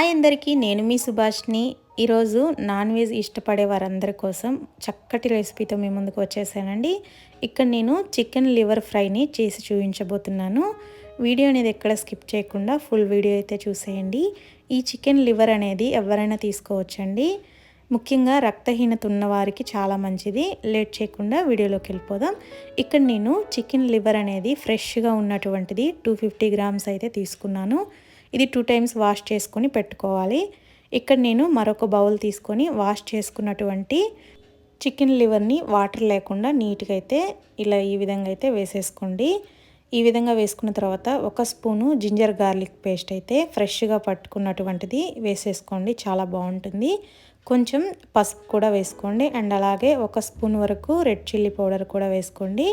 Hi అందరికీ నేను మీ సుభాష్ని. ఈరోజు నాన్ వెజ్ ఇష్టపడే వారందరి కోసం చక్కటి రెసిపీతో మీ ముందుకు వచ్చేసానండి. ఇక్కడ నేను చికెన్ లివర్ ఫ్రైని చేసి చూపించబోతున్నాను. వీడియో అనేది ఎక్కడ స్కిప్ చేయకుండా ఫుల్ వీడియో అయితే చూసేయండి. ఈ చికెన్ లివర్ అనేది ఎవరైనా తీసుకోవచ్చండి. ముఖ్యంగా రక్తహీనత ఉన్నవారికి చాలా మంచిది. లేట్ చేయకుండా వీడియోలోకి వెళ్ళిపోదాం. ఇక్కడ నేను చికెన్ లివర్ అనేది ఫ్రెష్గా ఉన్నటువంటిది టూ ఫిఫ్టీ గ్రామ్స్ అయితే తీసుకున్నాను. ఇది టూ టైమ్స్ వాష్ చేసుకొని పెట్టుకోవాలి. ఇక్కడ నేను మరొక బౌల్ తీసుకొని వాష్ చేసుకున్నటువంటి చికెన్ లివర్ని వాటర్ లేకుండా నీట్గా అయితే ఇలా ఈ విధంగా అయితే వేసేసుకోండి. ఈ విధంగా వేసుకున్న తర్వాత ఒక స్పూను జింజర్ గార్లిక్ పేస్ట్ అయితే ఫ్రెష్గా పట్టుకున్నటువంటిది వేసేసుకోండి. చాలా బాగుంటుంది. కొంచెం పసుపు కూడా వేసుకోండి. అండ్ అలాగే ఒక స్పూన్ వరకు రెడ్ చిల్లీ పౌడర్ కూడా వేసుకోండి.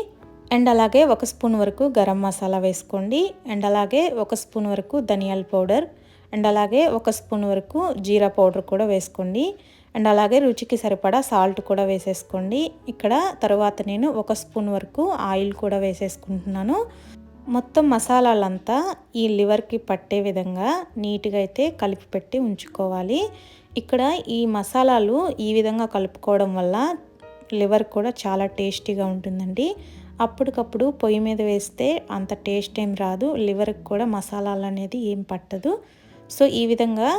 అండ్ అలాగే ఒక స్పూన్ వరకు గరం మసాలా వేసుకోండి. అండ్ అలాగే ఒక స్పూన్ వరకు ధనియాల పౌడర్. అండ్ అలాగే ఒక స్పూన్ వరకు జీరా పౌడర్ కూడా వేసుకోండి. అండ్ అలాగే రుచికి సరిపడా సాల్ట్ కూడా వేసేసుకోండి. ఇక్కడ తర్వాత నేను ఒక స్పూన్ వరకు ఆయిల్ కూడా వేసేసుకుంటున్నాను. మొత్తం మసాలాలంతా ఈ లివర్కి పట్టే విధంగా నీట్గా అయితే కలిపి పెట్టి ఉంచుకోవాలి. ఇక్కడ ఈ మసాలాలు ఈ విధంగా కలుపుకోవడం వల్ల లివర్ కూడా చాలా టేస్టీగా ఉంటుందండి. అప్పటికప్పుడు పొయ్యి మీద వేస్తే అంత టేస్ట్ ఏం రాదు లివర్కి కూడా మసాలాలు అనేది ఏం పట్టదు. సో ఈ విధంగా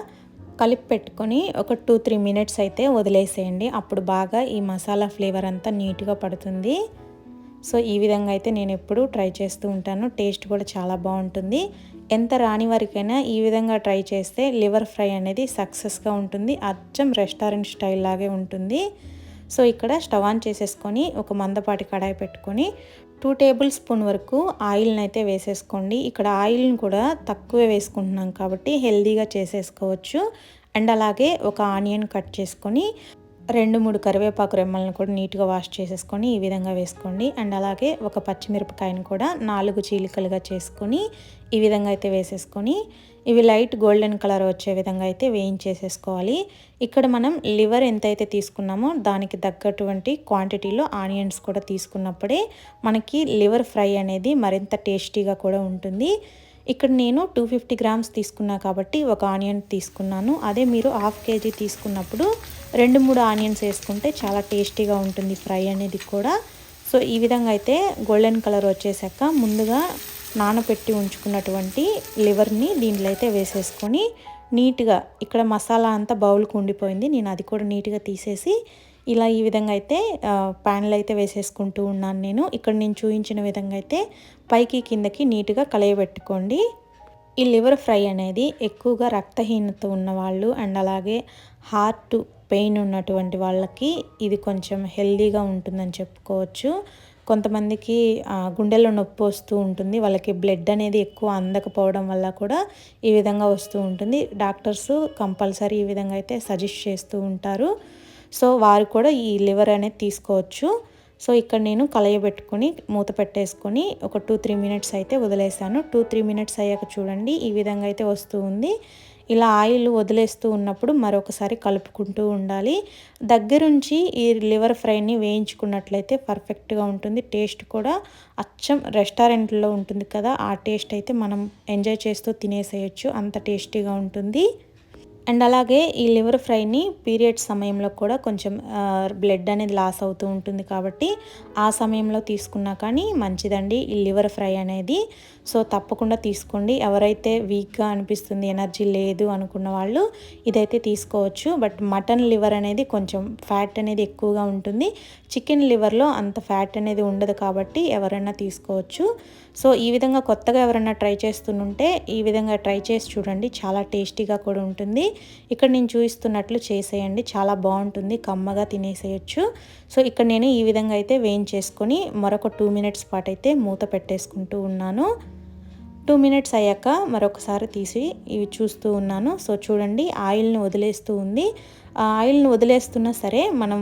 కలిపి పెట్టుకొని ఒక టూ త్రీ మినిట్స్ అయితే వదిలేసేయండి. అప్పుడు బాగా ఈ మసాలా ఫ్లేవర్ అంతా నీట్గా పడుతుంది. సో ఈ విధంగా అయితే నేను ఎప్పుడు ట్రై చేస్తూ ఉంటాను. టేస్ట్ కూడా చాలా బాగుంటుంది. ఎంత రాని వారికైనా ఈ విధంగా ట్రై చేస్తే లివర్ ఫ్రై అనేది సక్సెస్గా ఉంటుంది. అచ్చం రెస్టారెంట్ స్టైల్ లాగే ఉంటుంది. సో ఇక్కడ స్టవ్ ఆన్ చేసేసుకొని ఒక మందపాటి కడాయి పెట్టుకొని టూ టేబుల్ స్పూన్ వరకు ఆయిల్ని అయితే వేసేసుకోండి. ఇక్కడ ఆయిల్ని కూడా తక్కువే వేసుకుంటున్నాం కాబట్టి హెల్దీగా చేసేసుకోవచ్చు. అండ్ అలాగే ఒక ఆనియన్ కట్ చేసుకొని రెండు మూడు కరివేపాకు రెమ్మలను కూడా నీట్గా వాష్ చేసేసుకొని ఈ విధంగా వేసుకోండి. అండ్ అలాగే ఒక పచ్చిమిరపకాయను కూడా నాలుగు చీలికలుగా చేసుకొని ఈ విధంగా అయితే వేసేసుకొని ఇవి లైట్ గోల్డెన్ కలర్ వచ్చే విధంగా అయితే వేయించేసేసుకోవాలి. ఇక్కడ మనం లివర్ ఎంతైతే తీసుకున్నామో దానికి తగ్గటువంటి క్వాంటిటీలో ఆనియన్స్ కూడా తీసుకున్నప్పుడే మనకి లివర్ ఫ్రై అనేది మరింత టేస్టీగా కూడా ఉంటుంది. ఇక్కడ నేను టూ ఫిఫ్టీ గ్రామ్స్ తీసుకున్నా కాబట్టి ఒక ఆనియన్ తీసుకున్నాను. అదే మీరు హాఫ్ కేజీ తీసుకున్నప్పుడు రెండు మూడు ఆనియన్స్ వేసుకుంటే చాలా టేస్టీగా ఉంటుంది ఫ్రై అనేది కూడా. సో ఈ విధంగా అయితే గోల్డెన్ కలర్ వచ్చేసాక ముందుగా నానబెట్టి ఉంచుకున్నటువంటి లివర్ని దీంట్లో అయితే వేసేసుకొని నీట్గా ఇక్కడ మసాలా అంతా బౌల్కి ఉండిపోయింది. నేను అది కూడా నీట్గా తీసేసి ఇలా ఈ విధంగా అయితే ప్యాన్లు అయితే వేసేసుకుంటూ ఉన్నాను నేను. ఇక్కడ నేను చూపించిన విధంగా అయితే పైకి కిందకి నీట్గా కలయబెట్టుకోండి. ఈ లివర్ ఫ్రై అనేది ఎక్కువగా రక్తహీనత ఉన్నవాళ్ళు అండ్ అలాగే హార్ట్ పెయిన్ ఉన్నటువంటి వాళ్ళకి ఇది కొంచెం హెల్దీగా ఉంటుందని చెప్పుకోవచ్చు. కొంతమందికి గుండెల్లో నొప్పి వస్తూ ఉంటుంది. వాళ్ళకి బ్లడ్ అనేది ఎక్కువ అందకపోవడం వల్ల కూడా ఈ విధంగా వస్తూ ఉంటుంది. డాక్టర్స్ కంపల్సరీ ఈ విధంగా అయితే సజెస్ట్ చేస్తూ ఉంటారు. సో వారు కూడా ఈ లివర్ అనేది తీసుకోవచ్చు. సో ఇక్కడ నేను కలయబెట్టుకొని మూత పెట్టేసుకొని ఒక టూ త్రీ మినిట్స్ అయితే వదిలేసాను. టూ త్రీ మినిట్స్ అయ్యాక చూడండి ఈ విధంగా అయితే వస్తూ ఉంది. ఇలా ఆయిల్ వదిలేస్తూ ఉన్నప్పుడు మరొకసారి కలుపుకుంటూ ఉండాలి. దగ్గరుంచి ఈ లివర్ ఫ్రైని వేయించుకున్నట్లయితే పర్ఫెక్ట్గా ఉంటుంది. టేస్ట్ కూడా అచ్చం రెస్టారెంట్లో ఉంటుంది కదా ఆ టేస్ట్ అయితే మనం ఎంజాయ్ చేస్తూ తినేసేయచ్చు. అంత టేస్టీగా ఉంటుంది. అండ్ అలాగే ఈ లివర్ ఫ్రైని పీరియడ్ సమయంలో కూడా కొంచెం బ్లడ్ అనేది లాస్ అవుతూ ఉంటుంది కాబట్టి ఆ సమయంలో తీసుకున్నా కానీ మంచిదండి ఈ లివర్ ఫ్రై అనేది. సో తప్పకుండా తీసుకోండి. ఎవరైతే వీక్గా అనిపిస్తుంది ఎనర్జీ లేదు అనుకున్న వాళ్ళు ఇదైతే తీసుకోవచ్చు. బట్ మటన్ లివర్ అనేది కొంచెం ఫ్యాట్ అనేది ఎక్కువగా ఉంటుంది. చికెన్ లివర్లో అంత ఫ్యాట్ అనేది ఉండదు కాబట్టి ఎవరైనా తీసుకోవచ్చు. సో ఈ విధంగా కొత్తగా ఎవరైనా ట్రై చేస్తుంటే ఈ విధంగా ట్రై చేసి చూడండి. చాలా టేస్టీగా కూడా ఉంటుంది. ఇక్కడ నేను చూపిస్తున్నట్లు చేసేయండి. చాలా బాగుంటుంది. కమ్మగా తినేసేయచ్చు. సో ఇక్కడ నేను ఈ విధంగా అయితే వేయించేసుకొని మరొక టూ మినిట్స్ పాటు అయితే మూత పెట్టేసుకుంటూ ఉన్నాను. టూ మినిట్స్ అయ్యాక మరొకసారి తీసి ఇవి చూస్తూ ఉన్నాను. సో చూడండి ఆయిల్ని వదిలేస్తూ ఉంది. ఆయిల్ని వదిలేస్తున్నా సరే మనం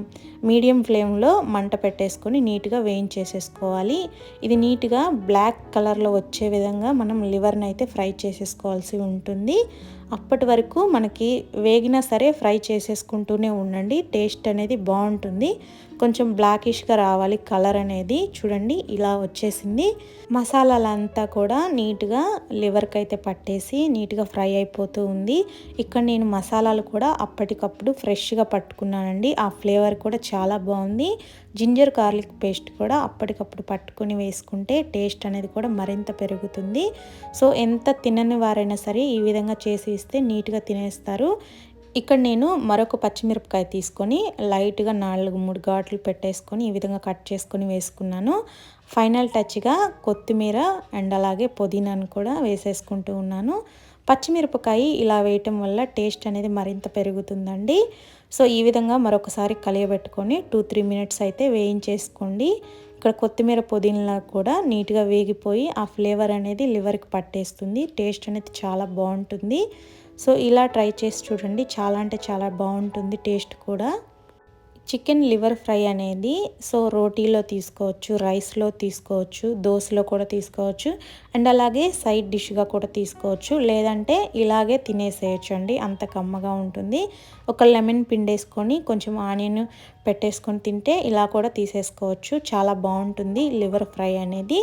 మీడియం ఫ్లేమ్లో మంట పెట్టేసుకొని నీట్గా వేయించేసేసుకోవాలి. ఇది నీట్గా బ్లాక్ కలర్లో వచ్చే విధంగా మనం లివర్ని అయితే ఫ్రై చేసేసుకోవాల్సి ఉంటుంది. అప్పటి వరకు మనకి వేగినా సరే ఫ్రై చేసేసుకుంటూనే ఉండండి. టేస్ట్ అనేది బాగుంటుంది. కొంచెం బ్లాకిష్గా రావాలి కలర్ అనేది. చూడండి ఇలా వచ్చేసింది. మసాలాలంతా కూడా నీట్గా లివర్కి అయితే పట్టేసి నీట్గా ఫ్రై అయిపోతూ ఉంది. ఇక్కడ నేను మసాలాలు కూడా అప్పటికప్పుడు ఫ్రెష్గా పట్టుకున్నానండి. ఆ ఫ్లేవర్ కూడా చాలా బాగుంది. జింజర్ గార్లిక్ పేస్ట్ కూడా అప్పటికప్పుడు పట్టుకొని వేసుకుంటే టేస్ట్ అనేది కూడా మరింత పెరుగుతుంది. సో ఎంత తినని వారైనా సరే ఈ విధంగా చేసి ఇస్తే నీట్గా తినేస్తారు. ఇక్కడ నేను మరొక పచ్చిమిరపకాయ తీసుకొని లైట్గా నాలుగు మూడు ఘాట్లు పెట్టేసుకొని ఈ విధంగా కట్ చేసుకొని వేసుకున్నాను. ఫైనల్ టచ్గా కొత్తిమీర అండ్ అలాగే పుదీనాను కూడా వేసేసుకుంటూ ఉన్నాను. పచ్చిమిరపకాయ ఇలా వేయటం వల్ల టేస్ట్ అనేది మరింత పెరుగుతుందండి. సో ఈ విధంగా మరొకసారి కలియబెట్టుకొని టూ త్రీ మినిట్స్ అయితే వేయించేసుకోండి. ఇక్కడ కొత్తిమీర పుదీనా కూడా నీట్గా వేగిపోయి ఆ ఫ్లేవర్ అనేది లివర్కి పట్టేస్తుంది. టేస్ట్ అనేది చాలా బాగుంటుంది. సో ఇలా ట్రై చేసి చూడండి. చాలా అంటే చాలా బాగుంటుంది టేస్ట్ కూడా. చికెన్ లివర్ ఫ్రై అనేది సో రోటీలో తీసుకోవచ్చు రైస్లో తీసుకోవచ్చు దోశలో కూడా తీసుకోవచ్చు అండ్ అలాగే సైడ్ డిష్గా కూడా తీసుకోవచ్చు. లేదంటే ఇలాగే తినేసేయచ్చు అండి అంత కమ్మగా ఉంటుంది. ఒక లెమన్ పిండేసుకొని కొంచెం ఆనియన్ పెట్టేసుకొని తింటే ఇలా కూడా తీసేసుకోవచ్చు. చాలా బాగుంటుంది లివర్ ఫ్రై అనేది.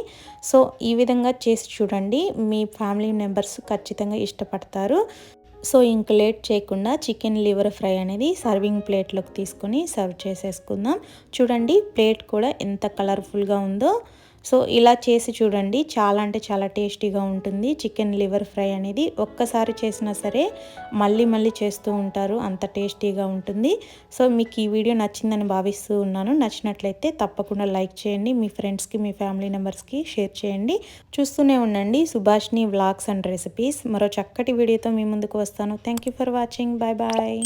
సో ఈ విధంగా చేసి చూడండి మీ ఫ్యామిలీ మెంబర్స్ ఖచ్చితంగా ఇష్టపడతారు. సో ఇంక లేట్ చేయకుండా చికెన్ లివర్ ఫ్రై అనేది సర్వింగ్ ప్లేట్లోకి తీసుకొని సర్వ్ చేసేసుకుందాం. చూడండి ప్లేట్ కూడా ఎంత కలర్ఫుల్గా ఉందో. సో ఇలా చేసి చూడండి. చాలా అంటే చాలా టేస్టీగా ఉంటుంది. చికెన్ లివర్ ఫ్రై అనేది ఒక్కసారి చేసినా సరే మళ్ళీ మళ్ళీ చేస్తూ ఉంటారు. అంత టేస్టీగా ఉంటుంది. సో మీకు ఈ వీడియో నచ్చిందని భావిస్తూ ఉన్నాను. నచ్చినట్లయితే తప్పకుండా లైక్ చేయండి. మీ ఫ్రెండ్స్కి మీ ఫ్యామిలీ మెంబర్స్కి షేర్ చేయండి. చూస్తూనే ఉండండి సుభాష్ని వ్లాగ్స్ అండ్ రెసిపీస్. మరో చక్కటి వీడియోతో మీ ముందుకు వస్తాను. Thank for watching. Bye bye.